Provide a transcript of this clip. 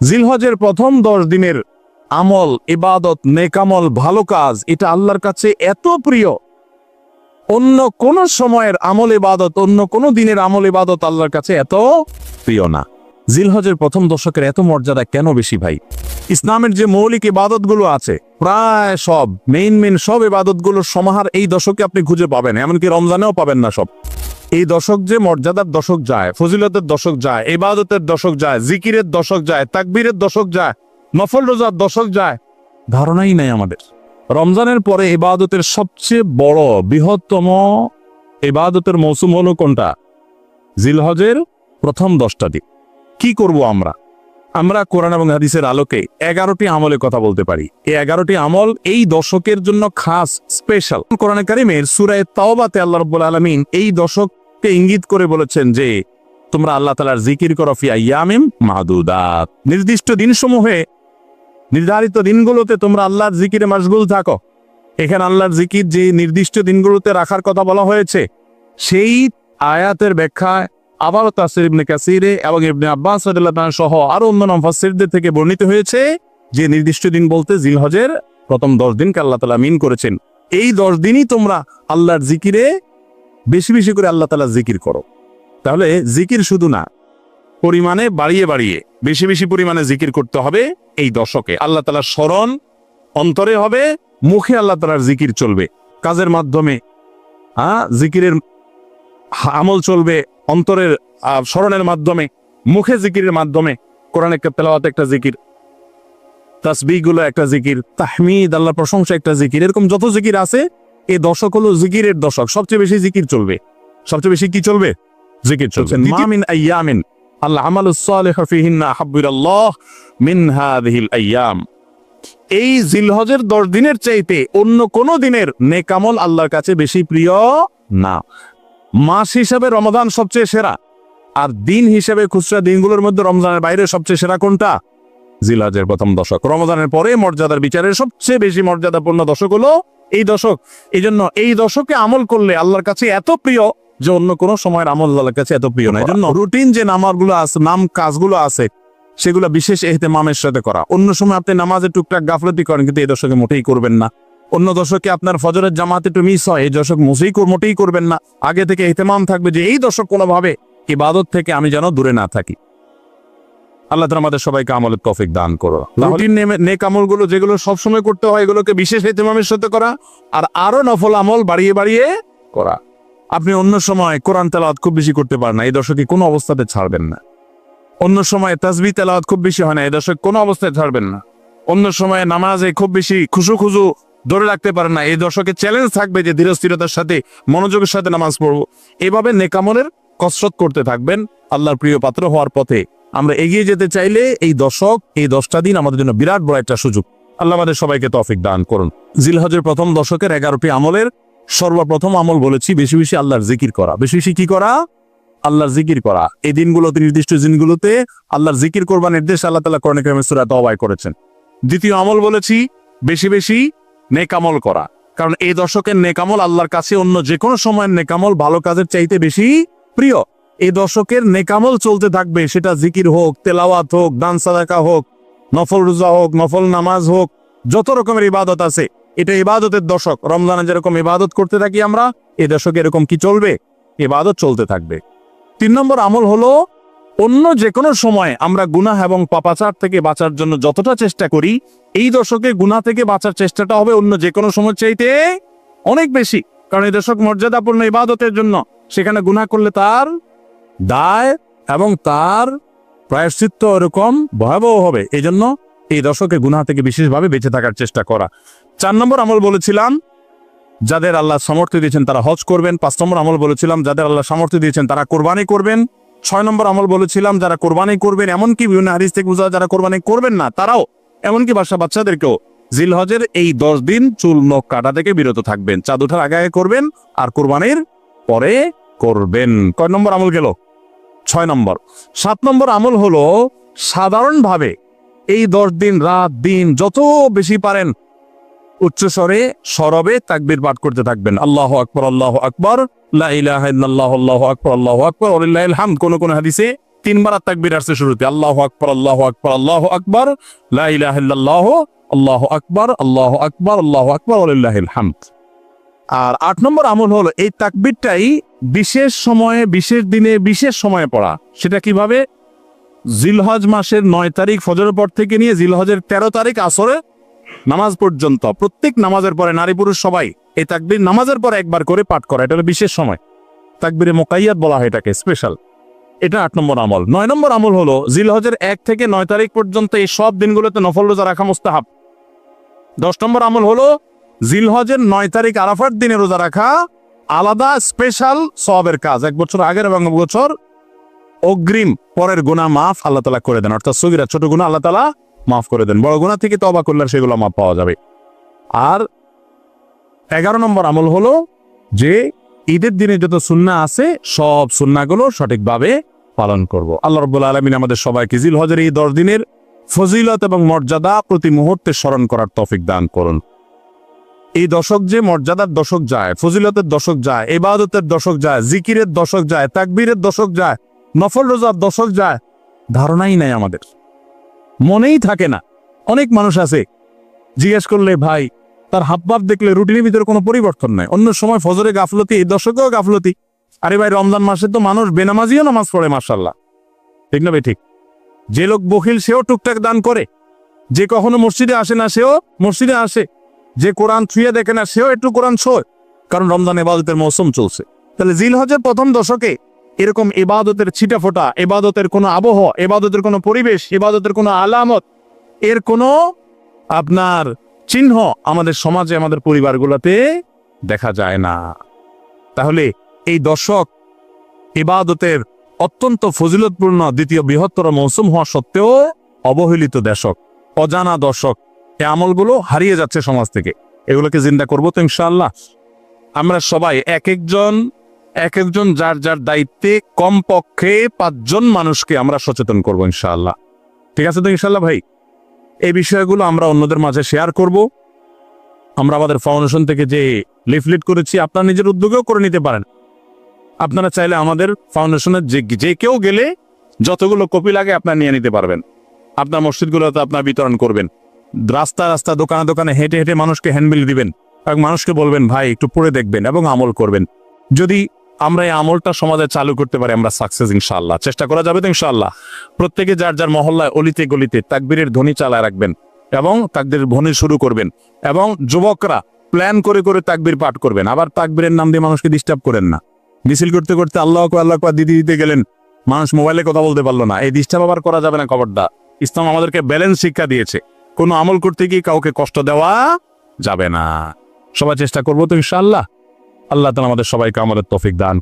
জিলহজের প্রথম দশ দিনের আমল, ইবাদত, নেকামল, ভালো কাজ, এটা আল্লাহর কাছে এত প্রিয়। অন্য কোন সময়ের আমল, ইবাদত, অন্য কোন দিনের আমল, ইবাদত আল্লাহর কাছে এত প্রিয় না। জিলহজের প্রথম দশকের এত মর্যাদা কেন বেশি ভাই? ইসলামের যে মৌলিক ইবাদতগুলো আছে, প্রায় সব মেইন মেইন সব ইবাদতগুলোর সমাহার এই দশকে আপনি খুঁজে পাবেন, এমনকি রমজানেও পাবেন না সব। এই দশক যে মর্যাদার দশক যায়, ফজিলতের দশক যায় এবাদতের দশক যায়, জিকিরের দশক যায়, তাকবীরের দশক যায়, নফল রোজার দশক যায়, ধারণাই নাই আমাদের। রমজানের পরে এবাদতের সবচেয়ে বড়, বৃহত্তম এবাদতের মৌসুম হলো কোনটা? জিলহজের প্রথম দশটা দিন। কি করব আমরা? আমরা কোরআন এবং হাদিসের আলোকে এগারোটি আমলের কথা বলতে পারি। এই এগারোটি আমল এই দশকের জন্য খাস স্পেশাল কোরআন কারিমের সুরায় তাওবাতে আল্লাহ রব্বুল আলমিন এই দশককে ইঙ্গিত করে বলেছেন যে, তোমরা আল্লাহ তালার জিকির করো ফি আইয়ামিম মাহদুদাত। নির্দিষ্ট দিনসমূহে, নির্ধারিত দিনগুলোতে তোমরা আল্লাহর জিকিরে মাশগুল থাকো। এখানে আল্লাহর জিকির যে নির্দিষ্ট দিনগুলোতে রাখার কথা বলা হয়েছে, সেই আয়াতের ব্যাখ্যায় আবারও তাসির ইবনে কাসিরে এবং ইবনে আব্বাস সহ আরও অন্যান্য মুফাসসিরদের থেকে বর্ণিত হয়েছে যে নির্দিষ্ট দিন বলতে জিলহজের প্রথম দশ দিনকে আল্লাহ তাআলা মিন করেছেন। এই দশ দিনই তোমরা আল্লাহর জিকিরে বেশি বেশি করে আল্লাহ তাআলা জিকির করো। তাহলে জিকির শুধু না, পরিমাণে বাড়িয়ে বাড়িয়ে বেশি বেশি পরিমাণে জিকির করতে হবে এই দশকে। আল্লাহ তাআলার স্মরণ অন্তরে হবে, মুখে আল্লাহ তাআলার জিকির চলবে। কাজের মাধ্যমে হ্যাঁ জিকিরের আমল চলবে অন্তরের স্মরণের মাধ্যমে মুখে জিকিরের মাধ্যমে কোরআন একটা তেলাওয়াত একটা জিকির তাসবিহগুলো একটা জিকির তাহমিদ আল্লাহ প্রশংসা একটা জিকির এরকম যত জিকির আছে এই দশক হলো জিকিরের দশক সবচেয়ে বেশি জিকির চলবে। সবচেয়ে বেশি কি চলবে? জিকির মামিন আইয়ামিন। আল্লাহ আমাল সালিহ ফিহিন্না হাব্বুরাল্লাহ মিন হাদিহিল আইয়াম। এই জিলহজের দশ দিনের চাইতে অন্য কোন দিনের নেকামল আল্লাহর কাছে বেশি প্রিয় না। মাস হিসাবে রমজান সবচেয়ে সেরা। আর দিন হিসেবে খুচরা দিনগুলোর মধ্যে রমজানের বাইরে সবচেয়ে সেরা কোনটা? জিলাজের প্রথম দশক। রমজানের পরে মর্যাদার বিচারের সবচেয়ে বেশি মর্যাদাপূর্ণ দশক হলো এই দশক। এই জন্য এই দশকে আমল করলে আল্লাহর কাছে এত প্রিয় যে অন্য কোনো সময়ের আমল আল্লাহর কাছে এত প্রিয় না। এই জন্য রুটিন যে নামাজগুলো আছে, নাম কাজগুলো আছে, সেগুলো বিশেষ এহতেমামের সাথে করা। অন্য সময় আপনি নামাজে টুকটাক গাফলতি করেন, কিন্তু এই দশকে মোটেই করবেন না। অন্য দশকে আপনার ফজরের জামাতে একটু মিস হয়। এই দশক কর- মোটেই করবেন না। আগে থেকে এহতেমাম থাকবে যে এই দশক কোনোভাবে ইবাদত থেকে আমি যেন দূরে না থাকি। আল্লাহ তাআলা আমাদের সবাইকে আমলের তৌফিক দান করো নেক আমলগুলো যেগুলো সবসময় করতে হয়, এগুলোকে বিশেষ এহতেমামের সাথে করা আর আরও নফল আমল বাড়িয়ে বাড়িয়ে করা। আপনি অন্য সময় কোরআন তেলাওয়াত খুব বেশি করতে পারেন না। এই দশকে কোনো অবস্থাতে ছাড়বেন না। অন্য সময় তাসবি তেলাওয়াত খুব বেশি হয় না। এই দশক কোনো অবস্থায় ছাড়বেন না। অন্য সময় নামাজে খুব বেশি খুশু খুজু ধরে রাখতে পারেন না। এই দশকে চ্যালেঞ্জ থাকবে যে ধীরস্থিরতার সাথে মনোযোগের সাথে নামাজ পড়ব। এভাবে নেকামলের কসরত করতে থাকবেন আল্লাহর প্রিয় পাত্র হওয়ার পথে। আমরা এগিয়ে যেতে চাইলে এই দশক এই দশটা দিন আমাদের জন্য বিরাট বড় একটা সুযোগ। আল্লাহ আমাদের সবাইকে তফিক দান করুন। জিলহজের প্রথম দশকের এগারোটি আমলের সর্বপ্রথম আমল বলেছি, বেশি বেশি আল্লাহর জিকির করা। বেশি বেশি কি করা? আল্লাহর জিকির করা। এই দিনগুলোতে নির্দিষ্ট দিনগুলোতে আল্লাহর জিকির করবার নির্দেশ আল্লাহ তালা করণে সুরা তবাই করেছেন। দ্বিতীয় আমল বলেছি, বেশি বেশি নেকামল করা। কারণ এই দশকের নেকামল আল্লাহর কাছে অন্য যে কোনো সময়ের নেকামল ভালো কাজের চাইতে বেশি প্রিয়। এই দশকের নেকামল চলতে থাকবে সেটা জিকির হোক, তেলাওয়াত হোক, দান সাদাকা হোক, নফল রোজা হোক, নফল নামাজ হোক, যত রকমের ইবাদত আছে। এটা ইবাদতের দশক রমজানে যেরকম ইবাদত করতে থাকি আমরা এই দশকে এরকম কি চলবে? ইবাদত চলতে থাকবে। তিন নম্বর আমল হলো অন্য যে কোনো সময় আমরা গুনাহ এবং পাপাচার থেকে বাঁচার জন্য যতটা চেষ্টা করি, এই দশকে গুনাহ থেকে বাঁচার চেষ্টাটা হবে অন্য যে কোনো সময় চাইতে অনেক বেশি। কারণ এই দশক মর্যাদাপূর্ণ ইবাদতের জন্য সেখানে গুনাহ করলে তার দায় এবং তার প্রায়শ্চিত্ত এরকম ভয়াবহ হবে। এই জন্য এই দশকে গুনাহ থেকে বিশেষভাবে বেঁচে থাকার চেষ্টা করা। চার নম্বর আমল বলেছিলাম, যাদের আল্লাহ সামর্থ্য দিয়েছেন তারা হজ করবেন। পাঁচ নম্বর আমল বলেছিলাম, যাদের আল্লাহ সামর্থ্য দিয়েছেন তারা কোরবানি করবেন। ছয় নম্বর আমল বলেছিলাম, যারা কোরবানি করবেন, এমনকি বিভিন্ন হাদিস থেকে বোঝা যারা কোরবানি করবেন না, তারাও এমনকি বাসা বাচ্চাদেরকেও জিলহজের এই দশ দিন চুল, নখ কাটা থেকে বিরত থাকবেন। চাঁদ ওঠার আগে আগে করবেন আর কোরবানির পরে করবেন। কয় নম্বর আমল গেল? ছয় নম্বর। সাত নম্বর আমল হলো, সাধারণভাবে এই দশ দিন, রাত, দিন যত বেশি পারেন উচ্চস্বরে সরবে তাকবির পাঠ করতে থাকবেন আল্লাহ আকবর আল্লাহ আকবর আল্লাহু কোন শুরুতে আল্লাহ আকবর আল্লাহ আল্লাহ আকবর আল্লাহ আকবর আল্লাহ আকবর আর আট নম্বর আমল হলো এই তাকবীরটাই বিশেষ সময়ে বিশেষ দিনে বিশেষ সময়ে পড়া সেটা কীভাবে জিলহজ মাসের নয় তারিখ ফজরের পর থেকে নিয়ে জিলহজের তেরো তারিখ আসরে নামাজ পর্যন্ত, প্রত্যেক নামাজের পরে নারী পুরুষ সবাই এই তাকবির নামাজের পরে একবার করে পাঠ করা, এটা বিশেষ সময়। তাকবীরে মোকাইয়াত বলা হয় এটাকে স্পেশাল এটা আট নম্বর আমল। নয় নম্বর আমল হলো জিলহজের এক থেকে নয় তারিখ পর্যন্ত এই সব দিনগুলোতে নফল রোজা রাখা মুস্তাহাব। দশ নম্বর আমল হলো জিলহজের নয় তারিখ আরাফার দিনে রোজা রাখা আলাদা স্পেশাল সবের কাজ। এক বছর আগের এবং বছর অগ্রিম পরের গুণা মাফ আল্লাহ তালা করে দেন। অর্থাৎ সগিরা ছোট গুণা আল্লাহ তালা মাফ করে দেন। বড় গুণা থেকে তবা করলে সেগুলো মাফ পাওয়া যাবে। আর এগারো নম্বর আমল হলো যে ঈদের দিনে যত সুন্না আছে, সব সুন্নাগুলো সঠিকভাবে পালন করব। আল্লাহ রব্বুল আলমিন আমাদের সবাইকে জিল হজের এই দশ দিনের ফজিলত এবং মর্যাদা প্রতি মুহূর্তে স্মরণ করার তফিক দান করুন। এই দশক যে মর্যাদার দশক যায়, ফজিলতের দশক যায় এবাদতের দশক যায়, জিকিরের দশক যায়, তাকবীরের দশক যায়, নফল রোজার দশক যায়, ধারণাই নাই আমাদের। মনেই থাকে না। অনেক মানুষ আছে, জিজ্ঞেস করলে, ভাই, তার হাবভাব দেখলে রুটিনের ভিতরে কোনো পরিবর্তন নাই। অন্য সময় ফজরে গাফলতি এই দশকেও গাফলতি। আরে ভাই, রমজান মাসে তো মানুষ বেনামাজিও নামাজ পড়ে মার্শাল্লাহ ঠিক না ভাই, ঠিক? যে লোক বখিল, সেও টুকটাক দান করে। যে কখনো মসজিদে আসে না, সেও মসজিদে আসে। যে কোরআন ছুঁয়ে দেখে না, সেও একটু কোরআন ছোয় কারণ রমজান এবাদতের মৌসুম চলছে। তাহলে জিল হজের প্রথম দশকে এরকম এবাদতের ছিটা ফোটা এবাদতের কোনো আবহ এবাদতের কোনো পরিবেশ এবাদতের কোনো আলামত, এর কোনো আপনার চিহ্ন আমাদের সমাজে, আমাদের পরিবারগুলোতে দেখা যায় না। তাহলে এই দর্শক ইবাদতের অত্যন্ত ফজিলতপূর্ণ দ্বিতীয় বৃহত্তর মৌসুম হওয়া সত্ত্বেও অবহেলিত দশক অজানা দর্শক, এ আমলগুলো হারিয়ে যাচ্ছে সমাজ থেকে। এগুলোকে জিন্দা করব তো ইনশাআল্লাহ। আমরা সবাই এক একজন এক একজন যার যার দায়িত্বে কমপক্ষে পাঁচজন মানুষকে আমরা সচেতন করব ইনশাআল্লাহ। ঠিক আছে তো ইনশাল্লাহ ভাই? এই বিষয়গুলো আমরা অন্যদের মাঝে শেয়ার করব। আমরা আমাদের ফাউন্ডেশন থেকে যে লিফলেট করেছি, আপনার নিজের উদ্যোগেও করে নিতে পারেন। আপনারা চাইলে আমাদের ফাউন্ডেশনের যে যে কেউ গেলে যতগুলো কপি লাগে আপনার নিয়ে নিতে পারবেন। আপনার মসজিদগুলোতে আপনার বিতরণ করবেন। রাস্তা রাস্তা, দোকানে দোকানে হেঁটে হেঁটে মানুষকে হ্যান্ডবিল দিবেন। এবং মানুষকে বলবেন, ভাই, একটু পড়ে দেখবেন এবং আমল করবেন। যদি আমরা এই আমলটা সমাজে চালু করতে পারি, আমরা সাকসেস ইনশাল্লাহ চেষ্টা করা যাবে তো ইনশাল্লাহ প্রত্যেকে যার যার মহল্লায় অলিতে গলিতে তাকবীরের ধ্বনি চালায় রাখবেন এবং তাকদের ধ্বনি শুরু করবেন এবং যুবকরা প্ল্যান করে করে তাকবীর পাঠ করবেন। আবার তাকবীরের নাম দিয়ে মানুষকে ডিস্টার্ব করেন না। মিছিল করতে করতে আল্লাহ আল্লাহ দিদি দিতে গেলেন, মানুষ মোবাইলে কথা বলতে পারল না। এই ডিস্টার্ব আবার করা যাবে না খবরটা ইসলাম আমাদেরকে ব্যালেন্স শিক্ষা দিয়েছে। কোনো আমল করতে গিয়ে কাউকে কষ্ট দেওয়া যাবে না। সবাই চেষ্টা করব তো ইনশাআল্লাহ। আল্লাহ তালা আমাদের সবাইকে আমাদের তফিক দান।